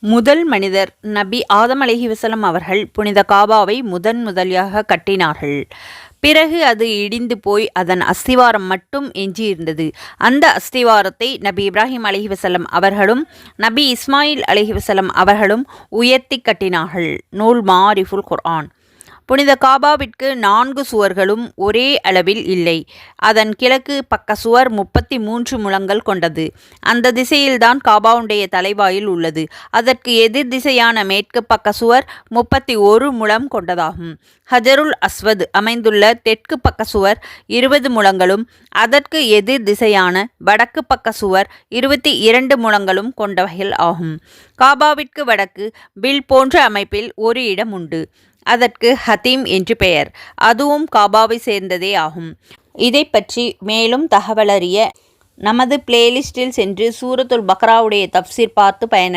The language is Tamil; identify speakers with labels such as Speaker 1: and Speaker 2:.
Speaker 1: முதல் மனிதர் நபி ஆதம் அலைஹிவஸல்லம் அவர்கள் புனித காபாவை முதன் முதலியாக கட்டினார்கள். பிறகு அது இடிந்து போய் அதன் அஸ்திவாரம் மட்டும் எஞ்சியிருந்தது. அந்த அஸ்திவாரத்தை நபி இப்ராஹிம் அலைஹிவஸல்லம் அவர்களும் நபி இஸ்மாயில் அலைஹிவஸல்லம் அவர்களும் உயர்த்தி கட்டினார்கள். நூல் மாரிஃபுல் குர்ஆன். புனித காபாவிற்கு நான்கு சுவர்களும் ஒரே அளவில் இல்லை. அதன் கிழக்கு பக்க சுவர் முப்பத்தி மூன்று முழங்கள் கொண்டது. அந்த திசையில்தான் காபாவுடைய தலைவாயில் உள்ளது. அதற்கு எதிர் திசையான மேற்கு பக்க சுவர் முப்பத்தி ஒரு முழம் கொண்டதாகும். ஹஜருல் அஸ்வத் அமைந்துள்ள தெற்கு பக்க சுவர் இருபது முழங்களும் அதற்கு எதிர் திசையான வடக்கு பக்க சுவர் இருபத்தி இரண்டு முழங்களும் கொண்டவைகள் ஆகும். காபாவிற்கு வடக்கு பில் போன்ற அமைப்பில் ஒரு இடம் உண்டு. அதற்கு ஹதீம் என்று பெயர். அதுவும் காபாவை சேர்ந்ததே ஆகும். இதை பற்றி மேலும் தகவலறிய நமது பிளேலிஸ்டில் சென்று சூரத்துல் பக்ராவுடைய தப்சீர் பார்த்து பயன